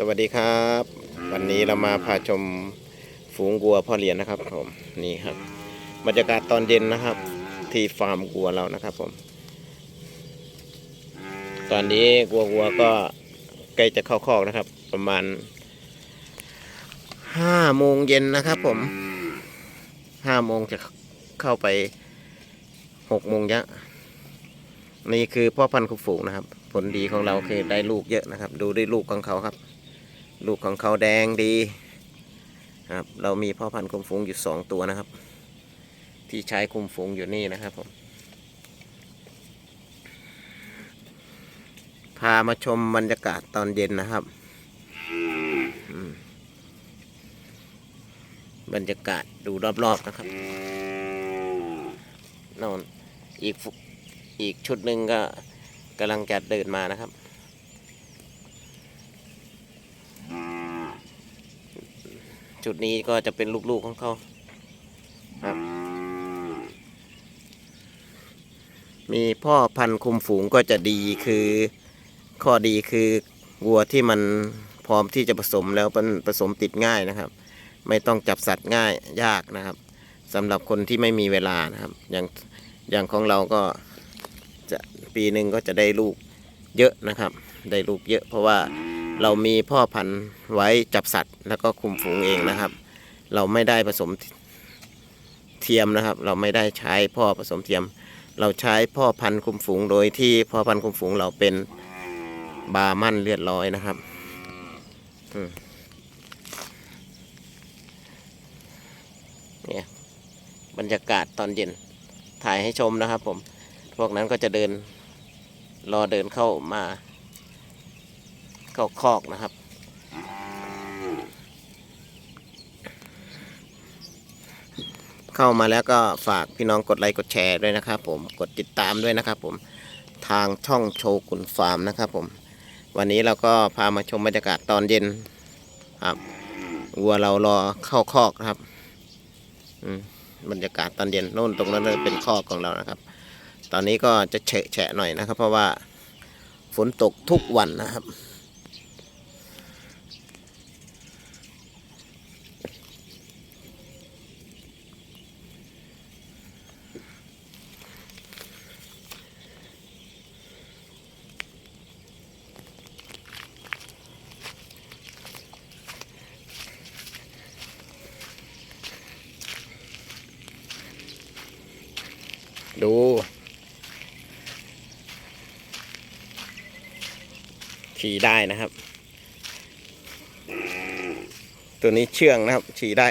สวัสดีครับ วันนี้เรามาพาชมฝูงวัวพ่อเลี้ยงนะครับผมนี่ครับบรรยากาศตอนเย็นนะครับ ที่ฟาร์มวัวเรานะครับผม ตอนนี้วัววัวก็ใกล้จะเข้าคอกนะครับ ประมาณห้าโมงเย็นนะครับผมห้าโมงจะเข้าไปหกโมงยะนี่คือพ่อพันธุ์คุกฝูงนะครับ ผลดีของเราคือได้ลูกเยอะนะครับ ดูได้ลูกของเขาครับ ลูกของเขาแดงดีครับเรามีพ่อพันธุ์คุมฝูงอยู่สองตัวนะครับ ที่ใช้คุมฝูงอยู่นี่นะครับผมพามาชมบรรยากาศตอนเย็นนะครับ บรรยากาศดูรอบๆนะครับนอนอีกอีกชุดหนึ่งก็กำลังจะเดินมานะครับ จุดนี้ก็จะเป็นลูกๆของเขาครับ มีพ่อพันธุ์คุมฝูงก็จะดีคือข้อดีคือวัวที่มันพร้อมที่จะผสมแล้วมันผสมติดง่ายนะครับ ไม่ต้องจับสัตว์ง่ายยากนะครับสำหรับคนที่ไม่มีเวลานะครับ อย่างอย่างของเราก็จะปีหนึ่งก็จะได้ลูกเยอะนะครับ ได้ลูกเยอะเพราะว่า เรามีพ่อพันธุ์ไว้จับสัตว์ แล้วก็คุมฝูงเองนะครับ เราไม่ได้ผสมเทียมนะครับ เราไม่ได้ใช้พ่อผสมเทียม เราใช้พ่อพันธุ์คุมฝูงโดยที่พ่อพันธุ์คุมฝูงเราเป็นบามั่นเลือดร้อยนะครับเนี่ยบรรยากาศตอนเย็นถ่ายให้ชมนะครับผม พวกนั้นก็จะเดินรอเดินเข้ามา เข้าคอกนะครับ เข้ามาแล้วก็ฝากพี่น้องกดไลค์กดแชร์ด้วยนะครับ ผมกดติดตามด้วยนะครับ ผมทางช่องโชกุนฟาร์มนะครับ ผม วันนี้เราก็พามาชมบรรยากาศตอนเย็นครับวัวเรารอเข้าคอกครับอืมบรรยากาศตอนเย็นโน่นตรงนั้นเป็นคอกของเรานะครับ ตอนนี้ก็จะเฉะแฉะหน่อยนะครับ เพราะว่าฝนตกทุกวันนะครับ ดูขี่ได้นะครับ ตัวนี้เชื่องนะครับขี่ได้